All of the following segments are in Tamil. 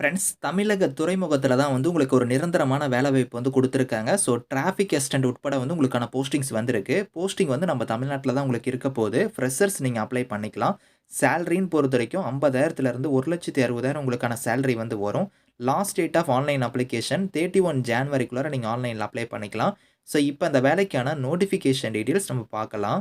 ஃப்ரெண்ட்ஸ் தமிழக துறைமுகத்தில் தான் வந்து உங்களுக்கு ஒரு நிரந்தரமான வேலைவாய்ப்பு வந்து கொடுத்துருக்காங்க. ஸோ டிராஃபிக் அசிஸ்டன்ட் உட்பட வந்து உங்களுக்கான போஸ்டிங்ஸ் வந்திருக்கு. போஸ்டிங் வந்து நம்ம தமிழ்நாட்டில் தான் உங்களுக்கு இருக்க போகுது. ஃப்ரெஷர்ஸ் நீங்கள் அப்ளை பண்ணிக்கலாம். சேலரின்னு பொறுத்த வரைக்கும் ஐம்பதாயிரத்துலேருந்து ஒரு லட்சத்தி அறுபதாயிரம் உங்களுக்கான சேலரி வந்து வரும். Last date of online application thirty one ஜான்வரிக்குள்ளார நீங்கள் ஆன்லைனில் அப்ளை பண்ணிக்கலாம். ஸோ இப்போ அந்த வேலைக்கான நோட்டிஃபிகேஷன் டீட்டெயில்ஸ் நம்ம பார்க்கலாம்.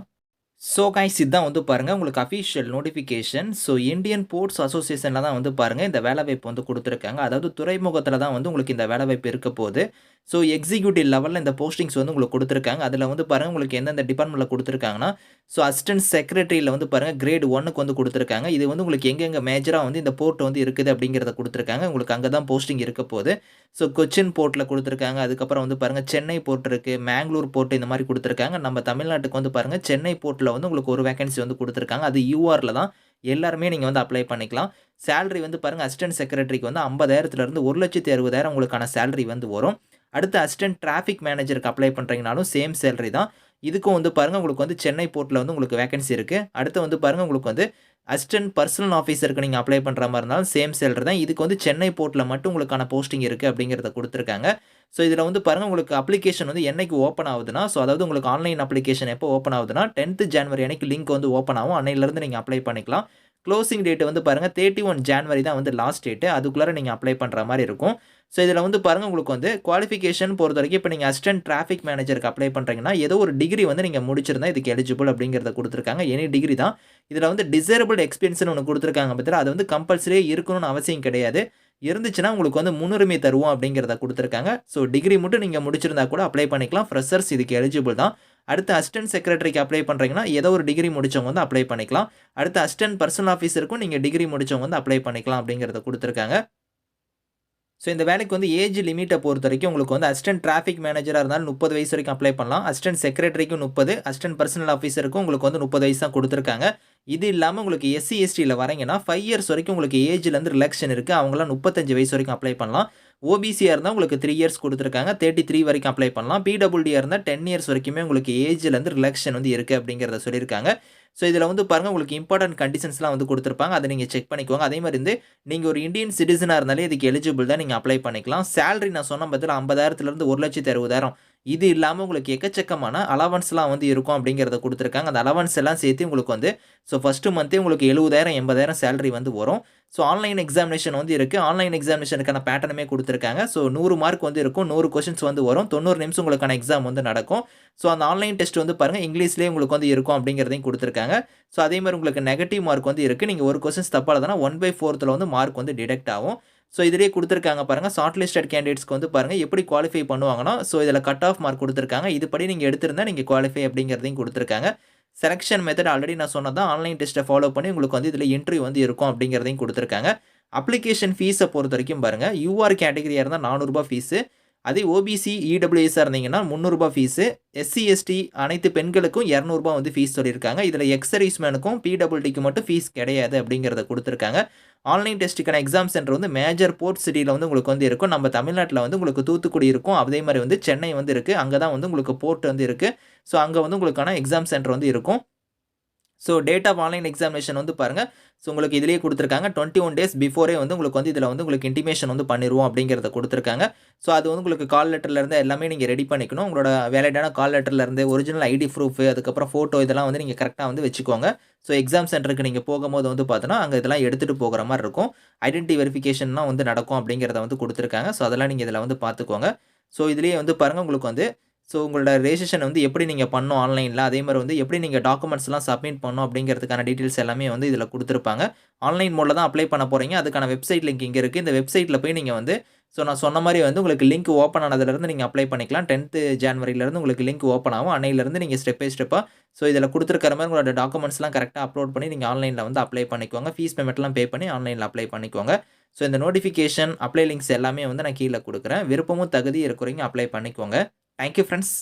ஸோ கைஸ் இதுதான் வந்து பாருங்கள் உங்களுக்கு official notification so Indian ports அசோசியேஷனில் தான் வந்து பாருங்கள் இந்த வேலைவாய்ப்பு வந்து கொடுத்துருக்காங்க. அதாவது துறைமுகத்தில் தான் வந்து உங்களுக்கு இந்த வேலைவாய்ப்பு இருக்க போகுது. ஸோ எக்ஸிக்யூட்டிவ் லெவலில் இந்த போஸ்டிங்ஸ் வந்து உங்களுக்கு கொடுத்துருக்காங்க. அதில் வந்து பாருங்கள் உங்களுக்கு எந்தெந்த டிபார்ட்மெண்ட்டில் கொடுத்துருக்காங்கன்னா ஸோ அசிஸ்டன்ட் செக்ரட்டரியில் வந்து பாருங்கள் கிரேட் ஒன்னுக்கு வந்து கொடுத்துருக்காங்க. இது வந்து உங்களுக்கு எங்கெங்கே மேஜராக வந்து இந்த போர்ட் வந்து இருக்குது அப்படிங்கிறத கொடுத்துருக்காங்க. உங்களுக்கு அங்கே தான் போஸ்டிங் இருக்க போகுது. ஸோ கொச்சின் போர்ட்டில் கொடுத்துருக்காங்க. அதுக்கப்புறம் வந்து பாருங்கள் சென்னை போர்ட் இருக்குது மேங்களூர் போர்ட் இந்த மாதிரி கொடுத்துருக்காங்க. நம்ம தமிழ்நாட்டுக்கு வந்து பாருங்கள் சென்னை போர்ட்டில் வந்து உங்களுக்கு ஒரு வேகன்சி வந்து கொடுத்துருக்காங்க. அது யூஆரில் தான் எல்லாருமே நீங்கள் வந்து அப்ளை பண்ணிக்கலாம். சேலரி வந்து பாருங்கள் அசிஸ்டன்ட் செக்ரட்டரிக்கு வந்து ஐம்பதாயிரத்துலேருந்து ஒரு லட்சத்தி அறுபதாயிரம் உங்களுக்கான சேலரி வந்து வரும். அடுத்து அசிஸ்டன்ட் டிராஃபிக் மேனேஜருக்கு அப்ளை பண்ணுறீங்கனாலும் சேம் சேலரி தான். இதுக்கும் வந்து பாருங்கள் உங்களுக்கு வந்து சென்னை போர்ட்டில் வந்து உங்களுக்கு வேகன்சி இருக்குது அடுத்து வந்து பாருங்கள் உங்களுக்கு வந்து அசிஸ்டன்ட் பர்சனல் ஆஃபீஸருக்கு நீங்கள் அப்ளை பண்ணுற மாதிரி இருந்தாலும் சேம் சேலரி தான். இதுக்கு வந்து சென்னை போர்ட்டில் மட்டும் உங்களுக்கான போஸ்டிங் இருக்குது அப்படிங்கிறத கொடுத்துருக்காங்க. ஸோ இதில் வந்து பாருங்கள் உங்களுக்கு அப்ளிகேஷன் வந்து என்னைக்கு ஓப்பன் ஆகுதுன்னா ஸோ அதாவது உங்களுக்கு ஆன்லைன் அப்ளிகேஷன் எப்போ ஓப்பன் ஆகுதுன்னா டென்த்து ஜான்வரி அன்னைக்கு லிங்க் வந்து ஓப்பன் ஆகும். அன்னையிலேருந்து நீங்கள் அப்ளை பண்ணிக்கலாம். க்ளோசிங் டேட் வந்து பாருங்கள் தேர்ட்டி ஒன் ஜான்வரி தான் வந்து லாஸ்ட் டேட்டு அதுக்குள்ளே நீங்கள் அப்ளை பண்ணுற மாதிரி இருக்கும். ஸோ இதில் வந்து பாருங்கள் உங்களுக்கு வந்து குவாலிஃபிகேஷன் பொறுத்த வரைக்கும் இப்போ நீங்கள் அசிஸ்டன்ட் டிராஃபிக் மேனேஜருக்கு அப்ளை பண்ணுறீங்கன்னா ஏதோ ஒரு டிகிரி வந்து நீங்கள் முடிச்சிருந்தா இதுக்கு எலிஜிபிள் அப்படிங்கிறத கொடுத்துருக்காங்க. எனி டிகிரி தான். இதில் வந்து டிசேரபிள் எக்ஸ்பீரியன்ஸ்னு ஒன்று கொடுத்துருக்காங்க பார்த்தா அது வந்து கம்பல்சரியே இருக்கணும்னு அவசியம் கிடையாது. இருந்துச்சுன்னா உங்களுக்கு வந்து முன்னுரிமை தருவோம் அப்படிங்கிறத கொடுத்துருக்காங்க. ஸோ டிகிரி மட்டும் நீங்கள் முடிச்சிருந்தா கூட அப்ளை பண்ணிக்கலாம். ஃப்ரெஷர்ஸ் இதுக்கு எலிஜிபிள் தான். அடுத்து அசிஸ்டன்ட் செக்ரட்டரிக்கு அப்ளை பண்ணுறீங்கன்னா ஏதோ ஒரு டிகிரி முடித்தவங்க வந்து அப்ளை பண்ணிக்கலாம். அடுத்து அசிஸ்டன்ட் பர்சனல் ஆஃபீஸருக்கும் நீங்கள் டிகிரி முடித்தவங்க வந்து அப்ளை பண்ணிக்கலாம் அப்படிங்கிறத கொடுத்துருக்காங்க. ஸோ இந்த வேலைக்கு வந்து ஏஜ் லிமிட்டை பொறுத்த வரைக்கும் உங்களுக்கு வந்து அசிஸ்டன்ட் டிராஃபிக் மேனேஜராக இருந்தாலும் முப்பது வயசு வரைக்கும் அப்ளை பண்ணலாம். அசிஸ்டன்ட் செக்ரட்டரிக்கும் முப்பது அசிஸ்டன்ட் பர்சனல் ஆஃபீஸருக்கும் உங்களுக்கு வந்து முப்பது வயசு தான் கொடுத்துருக்காங்க. இது இல்லாமல் உங்களுக்கு எஸ்சி எஸ்டியில் வரீங்கன்னா ஃபைவ் இயர்ஸ் வரைக்கும் உங்களுக்கு ஏஜ்லேருந்து ரிலாக்ஷன் இருக்குது அவங்களாம் முப்பத்தஞ்சு வயசு வரைக்கும் அப்ளை பண்ணலாம். ஓபிசியாக இருந்தால் உங்களுக்கு த்ரீ இயர்ஸ் கொடுத்துருக்காங்க. தேர்ட்டி த்ரீ வரைக்கும் அப்ளை பண்ணலாம். பிடபிள்யூடியாக இருந்தால் டென் இயர்ஸ் வரைக்குமே உங்களுக்கு ஏஜ்லேருந்து ரிலாக்ஷன் வந்து இருக்குது அப்படிங்கிறத சொல்லியிருக்காங்க. ஸோ இதில் வந்து பாருங்கள் உங்களுக்கு இம்பார்ட்டன்ட் கண்டிஷன்ஸ்லாம் வந்து கொடுத்துருப்பாங்க. அதை நீங்கள் செக் பண்ணிக்கோங்க. அதே மாதிரி வந்து நீங்கள் ஒரு இந்தியன் சிட்டிசனாக இருந்தாலே இதுக்கு எலிஜிபிள் தான் நீங்கள் அப்ளை பண்ணிக்கலாம். சேலரி நான் சொன்ன பதில் ஐம்பதாயிரத்துலேருந்து ஒரு லட்சத்தி அறுபதாயிரம் இது இல்லாமல் உங்களுக்கு எக்கச்சக்கமான அலவன்ஸ்லாம் வந்து இருக்கும் அப்படிங்கிறத கொடுத்துருக்காங்க. அந்த அலவன்ஸ் எல்லாம் சேர்த்து உங்களுக்கு வந்து ஸோ ஃபஸ்ட்டு மந்த்தே உங்களுக்கு எழுபதாயிரம் எண்பதாயிரம் சேலரி வந்து வரும். ஸோ ஆன்லைன் எக்ஸாமினேஷன் வந்து இருக்குது ஆன்லைன் எக்ஸாமினேஷனுக்கான பேட்டர்னுமே கொடுத்துருக்காங்க. ஸோ நூறு மார்க் வந்து இருக்கும். நூறு கொஷின்ஸ் வந்து வரும். தொண்ணூறு நிமிஷம் உங்களுக்கான எக்ஸாம் வந்து நடக்கும். ஸோ அந்த ஆன்லைன் டெஸ்ட் வந்து பாருங்கள் இங்கிலீஷ்லேயே உங்களுக்கு வந்து இருக்கும் அப்படிங்கிறதையும் கொடுத்துருக்காங்க. ஸோ அதே மாதிரி உங்களுக்கு நெகட்டிவ் மார்க் வந்து இருக்குது நீங்கள் ஒரு கொஸ்டின்ஸ் தப்பாக எழுதுனா ஒன் பை ஃபோர்த்தில் வந்து மார்க் வந்து டிடெக்ட் ஆகும். ஸோ இதிலே கொடுத்துருக்காங்க பாருங்கள் ஷார்ட் லிஸ்டட் கேண்டிடேட்ஸ்க்கு வந்து பாருங்கள் எப்படி குவாலிஃபை பண்ணுவாங்கன்னா ஸோ இதில் கட் ஆஃப் மார்க் கொடுத்துருக்காங்க. இதுபடி நீங்கள் எடுத்திருந்தால் நீங்கள் குவாலிஃபை அப்படிங்கிறதையும் கொடுத்துருக்காங்க. செலெக்ஷன் மெத்தட் ஆல்ரெடி நான் சொன்னதான் ஆன்லைன் டெஸ்ட்டை ஃபாலோ பண்ணி உங்களுக்கு வந்து இதில் இன்டர்வியூ வந்து இருக்கும் அப்படிங்கிறதையும் கொடுத்துருக்காங்க. அப்ளிகேஷன் ஃபீஸை பொறுத்த வரைக்கும் பாருங்கள் யூஆர் கேட்டகரியாக இருந்தால் நானூறுரூபா ஃபீஸு அதே ஓபிசி இடபிள்யூஎஸ்ஸாக இருந்தீங்கன்னா முந்நூறுரூபா ஃபீஸு எஸ்சி எஸ்டி அனைத்து பெண்களுக்கும் இரநூறுபா வந்து ஃபீஸ் சொல்லியிருக்காங்க. இதில் எக்ஸர்வீஸ்மேனுக்கும் பிடபிள்டிக்கு மட்டும் ஃபீஸ் கிடையாது அப்படிங்கிறத கொடுத்துருக்காங்க. ஆன்லைன் டெஸ்ட்டுக்கான எக்ஸாம் சென்டர் வந்து மேஜர் போர்ட் சிட்டியில் வந்து உங்களுக்கு வந்து இருக்கும். நம்ம தமிழ்நாட்டில் வந்து உங்களுக்கு தூத்துக்குடி இருக்கும். அதே மாதிரி வந்து சென்னை வந்து இருக்குது அங்கே தான் வந்து உங்களுக்கு போர்ட் வந்து இருக்குது ஸோ அங்கே வந்து உங்களுக்கான எக்ஸாம் சென்டர் வந்து இருக்கும். So date of online examination வந்து பாருங்கள் ஸோ உங்களுக்கு இதிலேயே கொடுத்துருக்காங்க. டுவெண்ட்டி ஒன் டேஸ் பிஃபோரே வந்து உங்களுக்கு வந்து இதில் வந்து உங்களுக்கு இன்டிமேஷன் வந்து பண்ணிடுவோம் அப்படிங்கிறத கொடுத்துருக்காங்க. ஸோ அது வந்து உங்களுக்கு கால் லெட்டர்லேருந்து எல்லாமே நீங்கள் ரெடி பண்ணிக்கணும். உங்களோட வேலிடான கால் லெட்டர்லேருந்து ஒரிஜினல் ஐடி ப்ரூஃப் அதுக்கப்புறம் ஃபோட்டோ இதெல்லாம் வந்து நீங்கள் கரெக்டாக வந்து வச்சுக்கோங்க. ஸோ எக்ஸாம் சென்டருக்கு நீங்கள் போகும்போது வந்து பார்த்தோன்னா அங்கே இதெல்லாம் எடுத்துகிட்டு போகிற மாதிரி இருக்கும். ஐடென்டி வெரிஃபிகேஷன்லாம் வந்து நடக்கும் அப்படிங்கிறத வந்து கொடுத்துருக்காங்க. ஸோ அதெல்லாம் நீங்கள் இதில் வந்து பார்த்துக்கோங்க ஸோ இதுலேயே வந்து பாருங்கள் உங்களுக்கு வந்து ஸோ உங்களோட ரெஜிஸ்ட்ரேஷன் வந்து எப்படி நீங்கள் பண்ணோம் ஆன்லைனில் அதே மாதிரி வந்து எப்படி நீங்கள் டாக்குமெண்ட்ஸ்லாம் சப்மிட் பண்ணோம் அப்படிங்கிறதுக்கான டீட்டெயில்ஸ் எல்லாமே வந்து இதில் கொடுத்துருப்பாங்க. ஆன்லைன் மோடில் தான் அப்ளை பண்ண போகிறீங்க அதுக்கான வெப்சைட் லிங்க் இங்கே இருக்குது இந்த வெப்சைட்டில் போய் நீங்கள் வந்து ஸோ நான் சொன்ன மாதிரி வந்து உங்களுக்கு லிங்க் ஓப்பன் ஆனதுலேருந்து நீங்கள் அப்ளை பண்ணிக்கலாம். டென்த்து ஜான்வரியிலேருந்து உங்களுக்கு லிங்க் ஓப்பன் ஆகும். அன்னையிலேருந்து நீங்கள் ஸ்டெப் பை ஸ்டெப்பாக ஸோ இதில் கொடுத்துருக்கிற மாதிரி உங்களோட டாக்குமெண்ட்ஸ்லாம் கரெக்டாக அப்லோட் பண்ணி நீங்கள் ஆன்லைனில் வந்து அப்ளை பண்ணிக்கோங்க. ஃபீஸ் பேமெண்ட்லாம் பே பண்ணி ஆன்லைனில் அப்ளை பண்ணிக்கோங்க. ஸோ இந்த நோட்டிஃபிகேஷன் அப்ளை லிங்க்ஸ் எல்லாமே வந்து நான் கீழே கொடுக்குறேன். விருப்பமும் தகுதி இருக்கிறவங்க அப்ளை பண்ணிக்கோங்க. Thank you friends